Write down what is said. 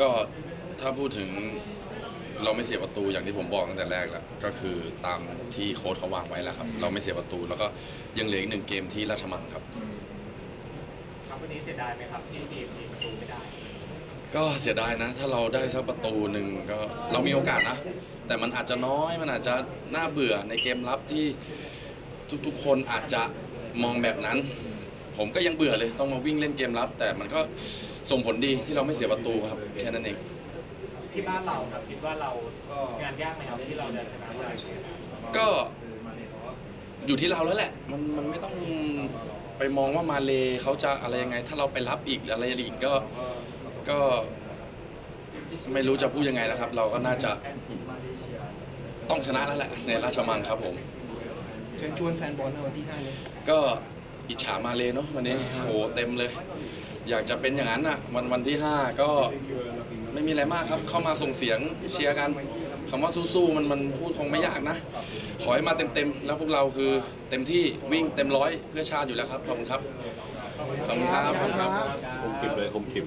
ก็ถ้าพูดถึงเราไม่เสียประตูอย่างที่ผมบอกตั้งแต่แรกแล้วก็คือตามที่โค้ชเขาวางไว้แล้วครับ เราไม่เสียประตูแล้วก็ยังเหลืออีกหนึ่งเกมที่ราชมังครับ ครับวันนี้เสียดายไหมครับที่ทีมยิงประตูไม่ได้ ก็เสียดายนะ ถ้าเราได้สักประตูหนึ่งก็เรามีโอกาสนะ แต่มันอาจจะน้อยมันอาจจะน่าเบื่อในเกมรับที่ทุกๆคนอาจจะมองแบบนั้น ผมก็ยังเบื่อเลยต้องมาวิ่งเล่นเกมรับ แต่มันก็ส่งผลดีที่เราไม่เสียประตูครับแค่นั้นเองที่บ้านเราครับคิดว่าเรางานยากไหมครับที่เราจะชนะได้ก็อยู่ที่เราแล้วแหละ มันมันไม่ต้องไปมองว่ามาเลเขาจะอะไรยังไง ถ้าเราไปรับอีกอะไรอีกก็ก็ไม่รู้จะพูดยังไงแล้วครับ เราก็น่าจะต้องชนะแล้วแหละในราชมังครับผมเชิญชวนแฟนบอลในวันที่ห้านี้ก็ อิจฉามาเลยเนาะวันนี้โหเต็มเลย อยากจะเป็นอย่างนั้นอะวันวันที่ 5 ก็ไม่มีอะไรมากครับ เข้ามาส่งเสียงเชียร์กันคำว่าสู้ๆมันมันพูดคงไม่ยากนะ ขอให้มาเต็มๆ แล้วพวกเราคือเต็มที่วิ่งเต็มร้อยเพื่อชาติอยู่แล้วครับ ขอบคุณครับ ขอบคุณครับขอบคุณครับ คมคลิปเลยคมคลิป